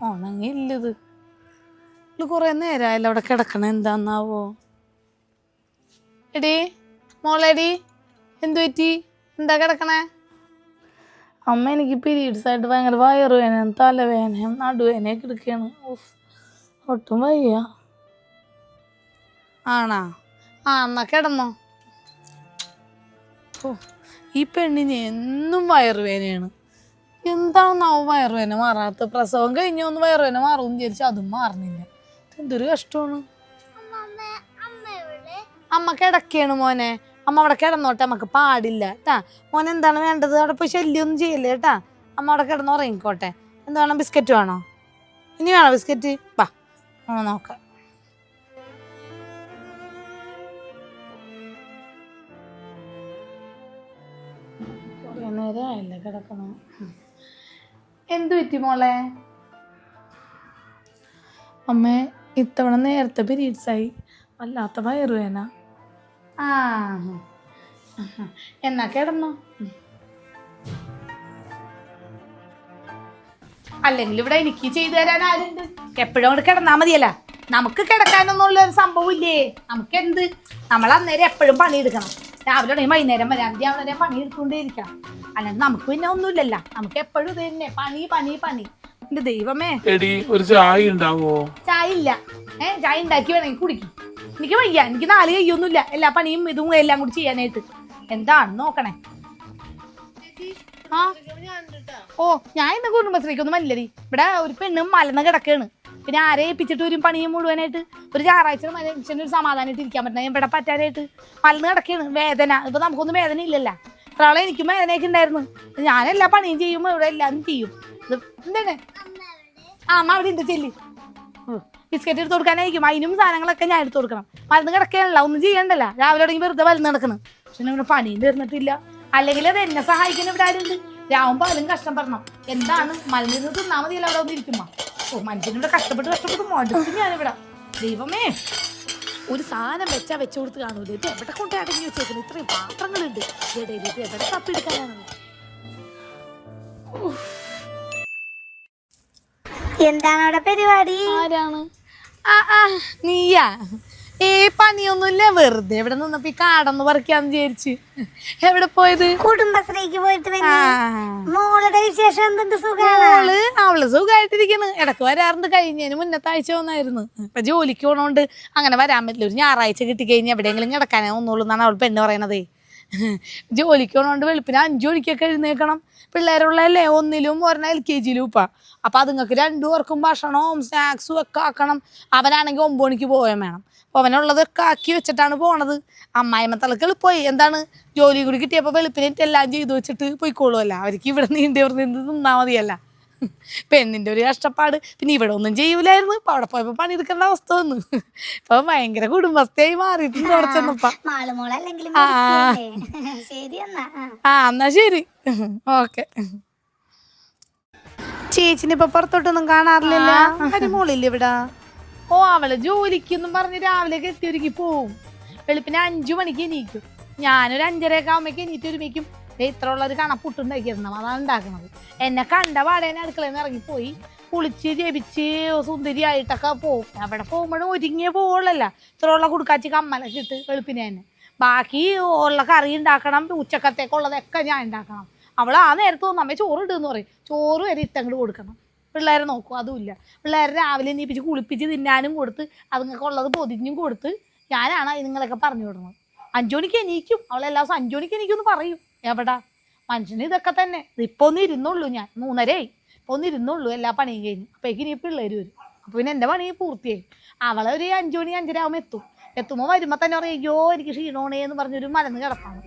ഉണങ്ങില്ലത് ഇത് കുറെ നേരമായല്ലോ അവിടെ കിടക്കണ എന്താന്നാവോ? എടി മോളെടി എന്തു പറ്റി? എന്താ കിടക്കണേ? അമ്മ എനിക്ക് പീരീഡ്സ് ആയിട്ട് ഭയങ്കര വയറുവേനയും തലവേനയും നടുവേനയൊക്കെ എടുക്കുകയാണ്. ഒട്ടും വയ്യ. ആണാ? ആ എന്നാ കിടന്നോ. ഓ ഈ പെണ്ണിന് എന്നും വയറുവേനയാണ് എന്താണെന്നാവും വയറുവേന മാറാത്ത പ്രസവം കഴിഞ്ഞ ഒന്ന് വയറുവേന മാറും വിചാരിച്ചു അതും മാറുന്നില്ല. എന്തൊരു കഷ്ടമാണ്. അമ്മ കിടക്കുകയാണ് മോനെ. അമ്മ അവിടെ കിടന്നോട്ടെ നമുക്ക് പാടില്ല കേട്ടാ മോനെ എന്താണ് വേണ്ടത്? അവിടെ പോയി ശല്യമൊന്നും ചെയ്യല്ലേ കേട്ടാ അമ്മ അവിടെ കിടന്ന് ഉറങ്ങിക്കോട്ടെ. എന്ത് വേണം? ബിസ്ക്കറ്റ് വേണോ? ഇനി വേണോ ബിസ്ക്കറ്റ്? വാ അമ്മ നോക്കാം. നേരമായില്ലേ കിടക്കണം. എന്തു പറ്റി മോളെ? അമ്മേ ഇത്തവണ നേരത്തെ പിരീഡ്സ് ആയി വല്ലാത്ത വയറുവേന ആ. എന്നാ കിടന്നോ. അല്ലെങ്കിൽ ഇവിടെ എനിക്ക് ചെയ്തു തരാൻ ആരുണ്ട്? എപ്പോഴും അവിടെ കിടന്നാ മതിയല്ല. നമുക്ക് കിടക്കാനൊന്നുള്ള ഒരു സംഭവം ഇല്ലേ? നമുക്ക് എന്ത് നമ്മൾ അന്നേരം എപ്പോഴും പണിയെടുക്കണം. രാവിലെ തുടങ്ങി വൈകുന്നേരം വരെ അന്ത്യം വരെ പണി ഇരിക്കണം അല്ലെങ്കിൽ നമുക്ക് പിന്നെ ഒന്നുമില്ലല്ലോ. നമുക്ക് എപ്പോഴും ഇത് തന്നെ. പണി പണി പണി. എന്റെ ദൈവമേ. എടി ഒരു ചായ ഉണ്ടാവോ? ചായ ഇല്ല. ഏഹ് ചായ ഉണ്ടാക്കി വേണമെങ്കിൽ കുടിക്കും. എനിക്ക് വയ്യ. എനിക്ക് നാല് കയ്യൊന്നുമില്ല. എല്ലാ പണിയും ഇതും എല്ലാം കൂടി ചെയ്യാനായിട്ട്. എന്താണ് നോക്കണേ. ആ. ഓ ഞാൻ ഇന്ന് കുടുംബശ്രീക്കൊന്നും വല്ലടി ഇവിടെ ഒരു പെണ്ണും മലന്ന് കിടക്കാണ്. പിന്നെ ആരെ ഏൽപ്പിച്ചിട്ട് ഒരു പണിയും മുഴുവനായിട്ട്? ഒരു ഞായറാഴ്ച മനുഷ്യന് ഒരു സമാധാനമായിട്ട് ഇരിക്കാൻ പറ്റുന്ന ഇവിടെ പറ്റാനായിട്ട് മലന്ന് കിടക്കാണ് വേദന. ഇപ്പൊ നമുക്കൊന്നും വേദന ഇല്ലല്ല. ഒരാളെ എനിക്കും വേദനയൊക്കെ ഉണ്ടായിരുന്നു. ഞാനെല്ലാ പണിയും ചെയ്യും. ഇവിടെ എല്ലാം ചെയ്യും. എന്താണ്? ആ അമ്മ അവിടെ ഉണ്ട് ചെല്ലി. ബിസ്ക്കറ്റ് എടുത്ത് കൊടുക്കാനായിരിക്കും. അതിനും സാധനങ്ങളൊക്കെ ഞാൻ എടുത്തു കൊടുക്കണം. മരുന്ന് കിടക്കാനല്ല ഒന്നും ചെയ്യണ്ടല്ല. രാവിലെ തുടങ്ങി വെറുതെ വലുന്ന് നടക്കണം പക്ഷെ ഇവിടെ പണിയും തീർന്നിട്ടില്ല. അല്ലെങ്കിൽ അത് എന്നെ സഹായിക്കുന്ന ഇവിടെ ആരുണ്ട്? രാവും പാലും കഷ്ടം പറഞ്ഞു. എന്താണ്? മരുന്ന് തിന്നാ മതിയല്ലോ അവിടെ ഒന്ന് ഇരിക്കുമ്പോ. ഓ മനുഷ്യനിവിടെ കഷ്ടപ്പെട്ട് കഷ്ടപ്പെട്ട് മടുത്തു ഞാനിവിടെ. ദൈവമേ. ഒരു സാധനം വെച്ചാ വെച്ചു കൊടുത്ത് കാണൂല? ഇത് എവിടെ കൊണ്ട് അടങ്ങി വെച്ചേക്കുന്നത് ഇത്രയും പാത്രങ്ങളുണ്ട്. ഇടയിൽ ഇത് എവിടെ തപ്പിയെടുക്കാനാണ്? എന്താണ് അവിടെ പരിപാടി? ആരാണ്? ആ ആ നീയാ. ഏ പണിയൊന്നുമില്ല. വെറുതെ എവിടെ നിന്നപ്പോ ഈ കാടന്ന് പറിക്കാന്ന് വിചാരിച്ച്. എവിടെ പോയത്? കുടുംബശ്രീക്ക് പോയിട്ട് മോളുടെ വിശേഷം എന്തുണ്ട് സുഖമാണ് അവൾ അവൾ സുഖമായിട്ടിരിക്കുന്നു ഇടയ്ക്ക് വരാറുണ്ട്. കഴിഞ്ഞതിന് മുന്നത്തെ ആഴ്ച വന്നായിരുന്നു ഇപ്പൊ ജോലിക്ക് പോണോണ്ട് അങ്ങനെ വരാൻ പറ്റില്ല. ഒരു ഞായറാഴ്ച കിട്ടിക്കഴിഞ്ഞാൽ എവിടെയെങ്കിലും കിടക്കാനേ ഒന്നുള്ളൂ എന്നാണ് അവൾ പെണ്ണ് പറയണതേ. ജോലിക്ക് പോണോണ്ട് വെളുപ്പിന് അഞ്ചു മണിക്കൊക്കെ എഴുന്നേക്കണം പിള്ളേരുള്ളതല്ലേ? ഒന്നിലും ഒരെണ്ണം എൽ കെ ജിയിലും ഇപ്പം അപ്പം അതുങ്ങൾക്ക് രണ്ടു പേർക്കും ഭക്ഷണവും സ്നാക്സും ഒക്കെ ആക്കണം. അവനാണെങ്കിൽ ഒമ്പത് മണിക്ക് പോവുകയും വേണം. അപ്പോൾ അവനുള്ളതൊക്കെ ആക്കി വെച്ചിട്ടാണ് പോണത്. അമ്മായിമ്മ തലക്ക് എളുപ്പമായി എന്താണ്? ജോലി കൂടി കിട്ടിയപ്പോൾ വെളുപ്പിനെ എല്ലാം ചെയ്തു വെച്ചിട്ട് പോയിക്കോളുമല്ല അവർക്ക് ഇവിടെ നീണ്ടി നിന്ന് തിന്നാൽ മതിയല്ല. പെണ്ണിന്റെ ഒരു കഷ്ടപ്പാട്. പിന്നെ ഇവിടെ ഒന്നും ചെയ്യൂലായിരുന്നു. ഇപ്പൊ അവിടെ പണി പണിയെടുക്കേണ്ട അവസ്ഥ വന്നു. ഇപ്പൊ ഭയങ്കര കുടുംബസ്ഥയായി മാറിയിട്ടുണ്ട് അവിടെ ചെന്നപ്പം. ആ. എന്നാ ശരി. ഓക്കെ. ചേച്ചിനെ ഇപ്പൊ പുറത്തോട്ടൊന്നും കാണാറില്ലല്ലോ? അരിമോളില്ല ഇവിടെ? ഓ അവൾ ജോലിക്കൊന്നും പറഞ്ഞ് രാവിലെ കെട്ടിയൊരുക്കി പോവും. വെളുപ്പിന് അഞ്ചു മണിക്ക് എണീക്കും. ഞാനൊരു അഞ്ചരയൊക്കെ ആവുമ്പേക്ക് എണീറ്റ് ഒരുമിക്കും ദേ ഇത്ര കണപ്പുട്ട് ഒരു കണപ്പുട്ടുണ്ടാക്കിയിരുന്നു അതാണ് ഉണ്ടാക്കുന്നത് എന്നെ കണ്ട പാടേനെ അടുക്കളയിൽ നിന്ന് ഇറങ്ങിപ്പോയി. കുളിച്ച് ജപിച്ച് സുന്ദരിയായിട്ടൊക്കെ പോകും അവിടെ പോകുമ്പോഴും ഒരുങ്ങിയ പോവുള്ളല്ല. ഇത്രയുള്ള കുടുക്കാച്ചി കമ്മലൊക്കെ ഇട്ട് വെളുപ്പിനെ തന്നെ. ബാക്കി ഉള്ള കറി ഉണ്ടാക്കണം ഉച്ചക്കത്തേക്കുള്ളതൊക്കെ ഞാൻ ഉണ്ടാക്കണം. അവൾ ആ നേരത്ത് വന്ന് അമ്മ ചോറ് ഇടുന്ന് പറയും. ചോറ് വരെ ഇട്ടങ്ങോട്ട് കൊടുക്കണം. പിള്ളേരെ നോക്കും അതുമില്ല പിള്ളേരെ രാവിലെ നീപ്പിച്ച് കുളിപ്പിച്ച് തിന്നാനും കൊടുത്ത് അതുങ്ങൾക്ക് ഉള്ളത് പൊതിഞ്ഞും കൊടുത്ത് ഞാനാണ് നിങ്ങളൊക്കെ പറഞ്ഞു വിടുന്നത്. അഞ്ചു മണിക്ക് എണീക്കും. അവളെല്ലാ ദിവസം അഞ്ചു മണിക്ക് എണീക്കുമെന്ന് പറയും. എവിടാ? മനുഷ്യന് ഇതൊക്കെ തന്നെ. ഇപ്പൊ ഒന്ന് ഇരുന്നുള്ളൂ ഞാൻ. മൂന്നരയായി. ഇപ്പൊ ഒന്ന് ഇരുന്നുള്ളൂ എല്ലാ പണിയും കഴിഞ്ഞു. അപ്പോഴേക്കും ഇനി പിള്ളേർ വരും. അപ്പൊ പിന്നെ എന്റെ പണി പൂർത്തിയായി. അവളെ ഒരു അഞ്ചു മണി അഞ്ചര ആകുമ്പോൾ എത്തും. എത്തുമ്പോൾ വരുമ്പോൾ തന്നെ പറയും അയ്യോ എനിക്ക് ക്ഷീണോണേ എന്ന് പറഞ്ഞൊരു മലന്ന് കിടപ്പാണ്.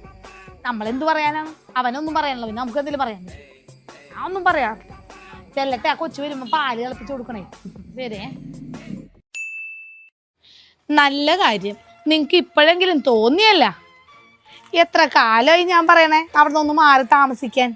നമ്മളെന്ത് പറയാനാണ് അവനൊന്നും പറയാനല്ലോ. പിന്നെ നമുക്ക് എന്തെങ്കിലും പറയാൻ ഞാൻ ഒന്നും പറയാറില്ല. ചെല്ലട്ടെ ആ കൊച്ചു വരുമ്പോൾ പാൽ തിളപ്പിച്ച് കൊടുക്കണേ. ശരി നല്ല കാര്യം. നിങ്ങൾക്ക് ഇപ്പോഴെങ്കിലും തോന്നിയല്ല? എത്ര കാലമായി ഞാൻ പറയണേ? അവിടെ നിന്ന് മാറി താമസിക്കാൻ.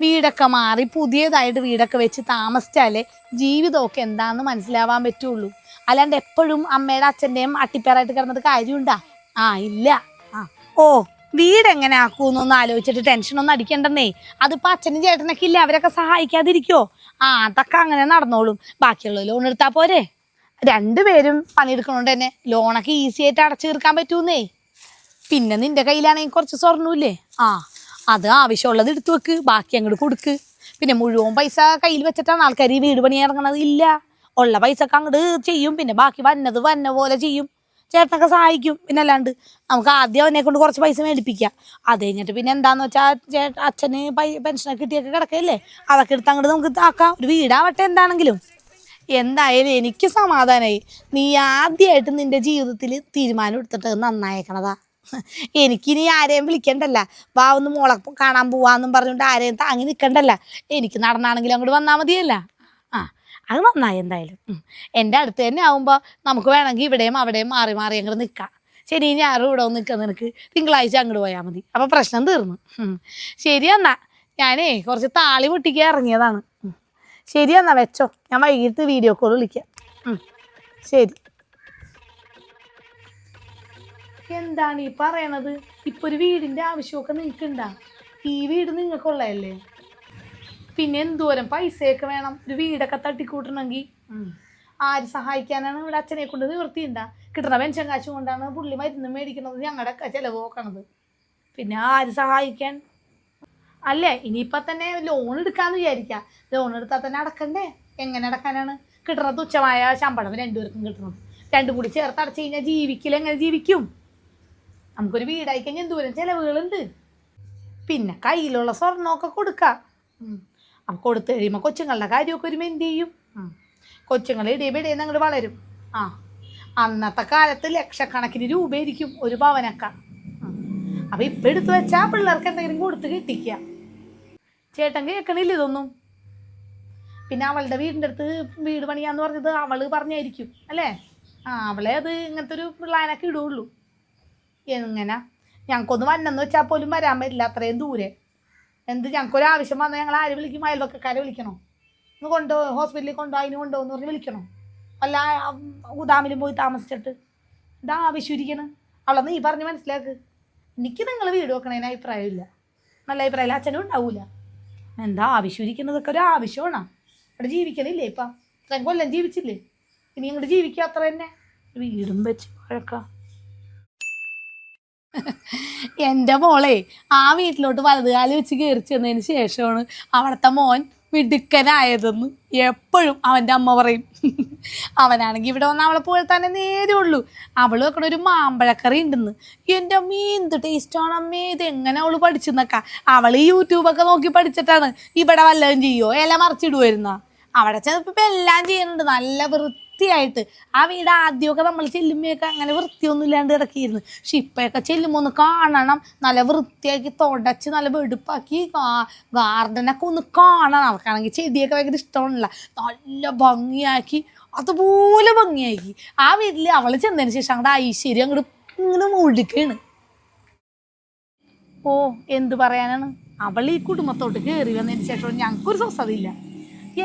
വീടൊക്കെ മാറി പുതിയതായിട്ട് വീടൊക്കെ വെച്ച് താമസിച്ചാലേ ജീവിതമൊക്കെ എന്താണെന്ന് മനസ്സിലാവാൻ പറ്റുള്ളൂ. അല്ലാണ്ട് എപ്പോഴും അമ്മയുടെ അച്ഛന്റെയും അട്ടിപ്പേറായിട്ട് കിടന്നിട്ട് കാര്യമുണ്ടാ? ആ ഇല്ല. ആ. ഓ വീട് എങ്ങനെ ആക്കൂന്നൊന്ന് ആലോചിച്ചിട്ട് ടെൻഷനൊന്നും അടിക്കണ്ടെന്നേ. അതിപ്പോ അച്ഛനും ചേട്ടനൊക്കെ ഇല്ല? അവരൊക്കെ സഹായിക്കാതിരിക്കോ? ആ അതൊക്കെ അങ്ങനെ നടന്നോളും. ബാക്കിയുള്ള ലോൺ എടുത്താ പോരെ? രണ്ടുപേരും പണിയെടുക്കണോണ്ട് തന്നെ ലോണൊക്കെ ഈസി ആയിട്ട് അടച്ചു തീർക്കാൻ പറ്റൂന്നേ. പിന്നെ നിന്റെ കയ്യിലാണെങ്കിൽ കുറച്ച് സ്വർണമില്ലേ? ആ അത് ആവശ്യമുള്ളത് എടുത്തു വെക്ക് ബാക്കി അങ്ങോട്ട് കൊടുക്ക്. പിന്നെ മുഴുവൻ പൈസ കയ്യിൽ വെച്ചിട്ടാണ് ആൾക്കാർ ഈ വീട് പണി ഇറങ്ങണത് ഇല്ല ഉള്ള പൈസക്ക് അങ്ങോട്ട് ചെയ്യും പിന്നെ ബാക്കി വന്നത് വന്ന പോലെ ചെയ്യും. ചേട്ടനൊക്കെ സഹായിക്കും പിന്നെ അല്ലാണ്ട് നമുക്ക് ആദ്യം അവനെ കൊണ്ട് കുറച്ച് പൈസ മേടിപ്പിക്കാം. അത് കഴിഞ്ഞിട്ട് പിന്നെ എന്താന്ന് വെച്ചാൽ ചേട്ട അച്ഛന് പെൻഷനൊക്കെ കിട്ടിയൊക്കെ കിടക്കല്ലേ അതൊക്കെ എടുത്ത് അങ്ങോട്ട് നമുക്ക് ആക്കാം ഒരു വീടാവട്ടെ എന്താണെങ്കിലും. എന്തായാലും എനിക്ക് സമാധാനമായി നീ ആദ്യമായിട്ട് നിന്റെ ജീവിതത്തിൽ തീരുമാനം എടുത്തിട്ട് നന്നായേക്കണതാ എനിക്കിനി ആരെയും വിളിക്കണ്ടല്ല. വാ ഒന്ന് മോളെ കാണാൻ പോവാന്നും പറഞ്ഞുകൊണ്ട് ആരെയും താങ്ങി നിൽക്കണ്ടല്ല എനിക്ക് നടന്നാണെങ്കിലും അങ്ങോട്ട് വന്നാൽ മതിയല്ല. ആ അത് നന്നായി എന്തായാലും. എന്റെ അടുത്ത് തന്നെ ആവുമ്പോൾ നമുക്ക് വേണമെങ്കിൽ ഇവിടെയും അവിടെയും മാറി മാറി അങ്ങോട്ട് നിൽക്കാം ശരി ഞാറും ഇവിടെ ഒന്ന് നിൽക്കാൻ നിനക്ക് തിങ്കളാഴ്ച അങ്ങോട്ട് പോയാൽ മതി. അപ്പോൾ പ്രശ്നം തീർന്നു. ശരി എന്നാ. ഞാനേ കുറച്ച് താളി പൊട്ടിക്കാൻ ഇറങ്ങിയതാണ്. ശരി എന്നാ വെച്ചോ. ഞാൻ വൈകിട്ട് വീഡിയോ കോൾ വിളിക്കാം. ശരി. എന്താണ് ഈ പറയണത്? ഇപ്പൊ ഒരു വീടിന്റെ ആവശ്യമൊക്കെ നിങ്ങൾക്കുണ്ടാ ഈ വീട് നിങ്ങൾക്കുള്ളതല്ലേ പിന്നെ എന്തോരം പൈസയൊക്കെ വേണം? ഒരു വീടൊക്കെ തട്ടിക്കൂട്ടണമെങ്കിൽ. ആര് സഹായിക്കാനാണ് ഇവിടെ അച്ഛനെ കൊണ്ട് നിവൃത്തിയുണ്ടാ കിട്ടുന്ന പെൻഷൻ കാശും കൊണ്ടാണ് പുള്ളി മരുന്ന് മേടിക്കുന്നത് ഞങ്ങളുടെ ചിലവ് നോക്കണത്. പിന്നെ ആര് സഹായിക്കാൻ? അല്ലേ ഇനിയിപ്പോൾ തന്നെ ലോൺ എടുക്കാന്ന് വിചാരിക്കാം. ലോൺ എടുത്താൽ തന്നെ അടക്കണ്ടേ? എങ്ങനെ അടക്കാനാണ്? കിട്ടുന്ന തുച്ഛമായ ശമ്പളം രണ്ടുപേർക്കും കിട്ടണം. രണ്ടും കൂടി ചേർത്ത് അടച്ചു കഴിഞ്ഞാൽ ജീവിക്കില്ല എങ്ങനെ ജീവിക്കും? നമുക്കൊരു വീടായി കഴിഞ്ഞാൽ എന്തോരം ചിലവുകളുണ്ട്. പിന്നെ കയ്യിലുള്ള സ്വർണമൊക്കെ കൊടുക്കാം. അപ്പം കൊടുത്തു കഴിയുമ്പോൾ കൊച്ചുങ്ങളുടെ കാര്യമൊക്കെ ഒരു എന്ത് ചെയ്യും. കൊച്ചുങ്ങളെ കൊച്ചുങ്ങൾ ഇടിയും ഇടിയും അങ്ങോട്ട് വളരും. ആ. അന്നത്തെ കാലത്ത് ലക്ഷക്കണക്കിന് രൂപയായിരിക്കും ഒരു ഭവനൊക്കെ. ഉം. അപ്പം ഇപ്പം എടുത്തു വെച്ചാൽ പിള്ളേർക്ക് എന്തെങ്കിലും കൊടുത്ത് കിട്ടിക്കുക. ചേട്ടൻ കേൾക്കണില്ല ഇതൊന്നും. പിന്നെ അവളുടെ വീടിന്റെ അടുത്ത് വീട് പണിയാന്ന് പറഞ്ഞത് അവൾ പറഞ്ഞായിരിക്കും അല്ലേ? ആ അവളെ അത് ഇങ്ങനത്തെ ഒരു പ്ലാനൊക്കെ ഇടുള്ളൂ. എങ്ങനെ? ഞങ്ങൾക്കൊന്ന് വന്നെന്ന് വെച്ചാൽ പോലും വരാൻ പറ്റില്ല അത്രയും ദൂരെ. എന്ത് ഞങ്ങൾക്കൊരു ആവശ്യം വന്നാൽ ഞങ്ങൾ ആര് വിളിക്കും? അയൽവക്കക്കാരെ വിളിക്കണോ? ഒന്ന് കൊണ്ടോ ഹോസ്പിറ്റലിൽ കൊണ്ടോ അതിന് കൊണ്ടോ എന്ന് പറഞ്ഞ് വിളിക്കണോ? അല്ല ഉദാമിലും പോയി താമസിച്ചിട്ട്. എന്താ ആവശ്യം ഇരിക്കണ് അവളെ നീ പറഞ്ഞ് മനസ്സിലാക്ക്. എനിക്ക് നിങ്ങൾ വീട് വെക്കണതിന് അഭിപ്രായമില്ല. നല്ല അഭിപ്രായമില്ല. അച്ഛനും ഉണ്ടാവില്ല എന്താ ആവശ്യം ഇരിക്കുന്നതൊക്കെ ഒരു ആവശ്യമാണ്. അവിടെ ജീവിക്കണില്ലേ ഇപ്പം? ഇത്രയും കൊല്ലം ജീവിച്ചില്ലേ? ഇനി ഇങ്ങോട്ട് ജീവിക്കുക അത്ര തന്നെ. വീടും വെച്ച് വഴക്കാം എന്റെ മോളെ ആ വീട്ടിലോട്ട് വലതുകാലം വെച്ച് കയറി ചെന്നതിന് ശേഷമാണ് അവിടുത്തെ മോൻ മിടുക്കനായതെന്ന് എപ്പോഴും അവന്റെ അമ്മ പറയും. അവനാണെങ്കിൽ ഇവിടെ വന്ന് അവളെ പോലെ തന്നെ നേരെ ഉള്ളൂ. അവൾ വെക്കണ ഒരു മാമ്പഴക്കറി ഉണ്ടെന്ന്. എന്റെ അമ്മ എന്ത് ടേസ്റ്റാണ് അമ്മേ ഇത് എങ്ങനെ അവൾ പഠിച്ചെന്നൊക്കെ. അവൾ യൂട്യൂബൊക്കെ നോക്കി പഠിച്ചിട്ടാണ് ഇവിടെ വല്ലതും ചെയ്യോ? ഇല മറിച്ചിടുമായിരുന്ന അവിടെ ചെന്നപ്പോൾ ഇപ്പം എല്ലാം ചെയ്യുന്നുണ്ട്. നല്ല വൃത്തിയായിട്ട്. ആ വീട് ആദ്യമൊക്കെ നമ്മൾ ചെല്ലുമ്പോഴൊക്കെ അങ്ങനെ വൃത്തിയൊന്നും ഇല്ലാണ്ട് കിടക്കിയിരുന്നു. പക്ഷെ ഇപ്പോഴൊക്കെ ചെല്ലുമ്പോൾ ഒന്ന് കാണണം. നല്ല വൃത്തിയാക്കി തുടച്ച് നല്ല വെടുപ്പാക്കി ഗാർഡനൊക്കെ ഒന്ന് കാണണം. അവർക്കാണെങ്കിൽ ചെടിയൊക്കെ ഭയങ്കര ഇഷ്ടമാണല്ല. നല്ല ഭംഗിയാക്കി അതുപോലെ ഭംഗിയാക്കി. ആ വീട്ടിൽ അവൾ ചെന്നതിന് ശേഷം അങ്ങോട്ട് ഐശ്വര്യം അങ്ങോട്ട് ഇങ്ങനെ മുഴുക്കാണ്. ഓ എന്ത് പറയാനാണ്? അവൾ ഈ കുടുംബത്തോട്ട് കയറി വന്നതിന് ശേഷം ഞങ്ങൾക്കൊരു സ്വസ്ഥതയില്ല.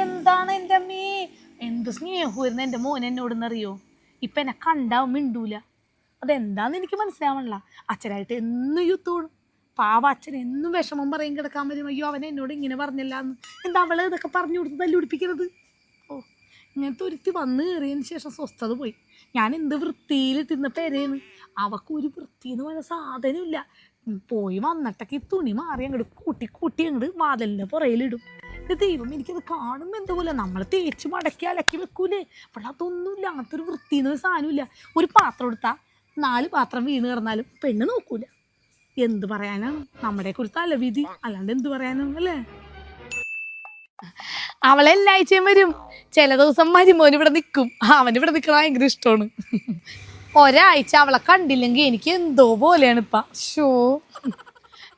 എന്താണ് എന്റെ അമ്മേ? എന്ത് സ്നേഹമായിരുന്നു എന്റെ മോൻ എന്നോടെന്നറിയോ? ഇപ്പം എന്നെ കണ്ടാവും മിണ്ടൂല. അതെന്താന്ന് എനിക്ക് മനസ്സിലാവണില്ല. അച്ഛനായിട്ട് എന്നും യുത്തോളും പാവ അച്ഛൻ എന്നും വിഷമം പറയും കിടക്കാൻ വരും. അയ്യോ അവൻ എന്നോട് ഇങ്ങനെ പറഞ്ഞില്ല എന്ന് എന്താ അവൾ ഇതൊക്കെ പറഞ്ഞു കൊടുത്ത് തല്ലുപിടിപ്പിക്കരുത് ഓ ഇങ്ങനത്തെ ഒരുത്തി വന്ന് കയറിയതിന് ശേഷം സ്വസ്ഥത പോയി. ഞാൻ എന്ത് വൃത്തിയിലിട്ടിരുന്ന പെരേന്ന്. അവക്ക് ഒരു വൃത്തി എന്ന് പറയുന്ന സാധനമില്ല പോയി വന്നിട്ടൊക്കെ ഈ തുണി മാറി അങ്ങോട്ട് കൂട്ടി കൂട്ടി അങ്ങോട്ട് വാതലിന്റെ പുറയിലിടും ദൈവം എനിക്കത് കാണുമ്പോൾ എന്തുപോലെ നമ്മൾ തേച്ച് മടക്കി അലക്കി വെക്കൂലേ. അപ്പോൾ അതൊന്നുമില്ല അങ്ങനത്തെ ഒരു വൃത്തി എന്നൊരു സാധനമില്ല ഒരു പാത്രം എടുത്താൽ നാല് പാത്രം വീണ് കിടന്നാലും പെണ്ണ് നോക്കൂല. എന്ത് പറയാനാണ് നമ്മുടെ കുറിച്ച് തലവിധി. അല്ലാണ്ട് എന്ത് പറയാനാണ് അല്ലേ അവളെ എല്ലാ ആഴ്ചയും വരും. ചില ദിവസം മരുമോൻ ഇവിടെ നിൽക്കും അവൻ ഇവിടെ നിൽക്കണ ഭയങ്കര ഇഷ്ടമാണ്. ഒരാഴ്ച അവളെ കണ്ടില്ലെങ്കിൽ എനിക്ക് എന്തോ പോലെയാണ് ഇപ്പം. ഷോ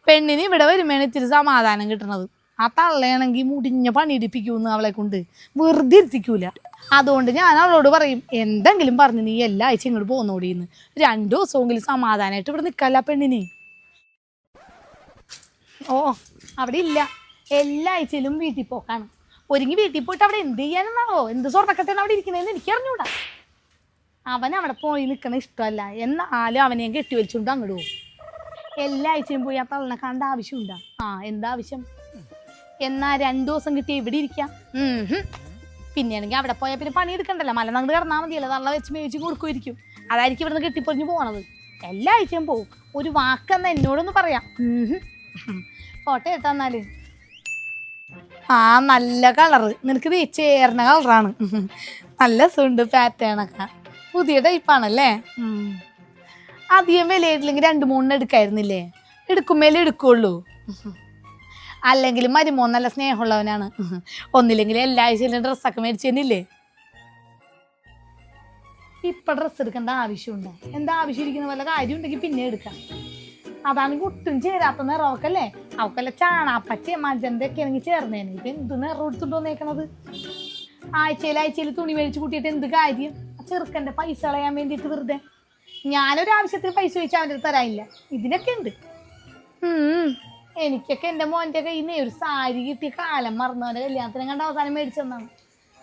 പെണ്ണിന് ഇവിടെ വരുമ്പോഴാണ് ഇത്തിരി സമാധാനം കിട്ടണത്. ആ തള്ളയാണെങ്കിൽ മുടിഞ്ഞ പണിയെടുപ്പിക്കൂന്ന് അവളെ കൊണ്ട്. വെറുതെ ഇരുത്തിക്കൂല അതുകൊണ്ട് ഞാൻ അവളോട് പറയും എന്തെങ്കിലും പറഞ്ഞ് നീ എല്ലാ ആഴ്ച ഇങ്ങോട്ട് പോന്നോടിയെന്ന് രണ്ടു ദിവസമെങ്കിലും സമാധാനമായിട്ട് ഇവിടെ നിൽക്കല്ല പെണ്ണിന്. ഓ അവിടെ ഇല്ല. എല്ലാ ആഴ്ചയിലും വീട്ടിൽ പോക്കാണ്. ഒരുങ്ങി വീട്ടിൽ പോയിട്ട് അവിടെ എന്ത് ചെയ്യാനെന്നാവോ എന്ത് സ്വർണക്കത്തേന്ന് അവിടെ ഇരിക്കുന്നതെന്ന് എനിക്ക് അറിഞ്ഞൂടാ അവൻ അവിടെ പോയി നിൽക്കണ ഇഷ്ടമല്ല. എന്നാലും അവനെയും കെട്ടി വലിച്ചുകൊണ്ട് അങ്ങോട്ട് പോകും. എല്ലാ ആഴ്ചയും പോയി ആ തള്ളനെ കണ്ട ആവശ്യമുണ്ടോ? ആ എന്താ ആവശ്യം? എന്നാ രണ്ടു ദിവസം കിട്ടി ഇവിടെ ഇരിക്കാം. പിന്നെയാണെങ്കിൽ അവിടെ പോയാൽ പിന്നെ പണിയെടുക്കണ്ടല്ലോ. മല നങ്ങട് കിടന്നാൽ മതിയല്ലോ. നല്ല വെച്ച് മേടിച്ച് കൊടുക്കുമായിരിക്കും. അതായിരിക്കും ഇവിടുന്ന് കെട്ടിപ്പൊറിഞ്ഞ് പോകണത് എല്ലാ ആഴ്ചയും പോവും. ഒരു വാക്കെന്ന് എന്നോടൊന്ന് പറയാം. ഫോട്ടോ കേട്ടോ എന്നാൽ. ആ നല്ല കളറ് നിനക്ക് ഇത് ചേർന്ന കളറാണ്. നല്ല സുണ്ട് പാറ്റേണൊക്കെ പുതിയ ടൈപ്പാണല്ലേ അധികം വിലയിട്ടില്ലെങ്കിൽ രണ്ട് മൂന്നെണ്ണം എടുക്കായിരുന്നില്ലേ? എടുക്കുമ്പേലേ എടുക്കുള്ളൂ? അല്ലെങ്കിൽ മരുമോൻ നല്ല സ്നേഹമുള്ളവനാണ്. ഒന്നില്ലെങ്കിൽ എല്ലാ ആഴ്ചയിലും ഡ്രസ്സൊക്കെ മേടിച്ചു തന്നില്ലേ? ഇപ്പൊ ഡ്രസ്സ് എടുക്കേണ്ട ആവശ്യമുണ്ട്. എന്താ ആവശ്യം ഇരിക്കുന്ന വല്ല കാര്യം ഉണ്ടെങ്കിൽ പിന്നെ എടുക്കാം. അതാണെങ്കിൽ ഒട്ടും ചേരാത്ത നിറമൊക്കെ അവക്കല്ല ചാണാപ്പച്ച മജന്റെ ഒക്കെ ആണെങ്കിൽ ചേർന്നേനെ. ഇപ്പൊ എന്ത് നിറം എടുത്തിട്ട് വന്നേക്കണത് ആഴ്ചയിൽ ആഴ്ചയിൽ തുണി മേടിച്ച് കൂട്ടിയിട്ട് എന്ത് കാര്യം? ചെറുക്കന്റെ പൈസ കളയാൻ വേണ്ടിയിട്ട് വെറുതെ. ഞാനൊരു ആവശ്യത്തിന് പൈസ ചോദിച്ചാൽ അവന്റെ തരാനില്ല. ഇതിനൊക്കെ ഉണ്ട്. എനിക്കൊക്കെ എന്റെ മോന്റെ കയ്യിൽ നിന്ന് ഒരു സാരി കിട്ടിയ കാലം മറന്നവന്റെ കല്യാണത്തിന് കണ്ട അവസാനം മേടിച്ചെന്നാണ്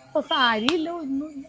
അപ്പൊ സാരി ഇല്ല ഒന്നുമില്ല.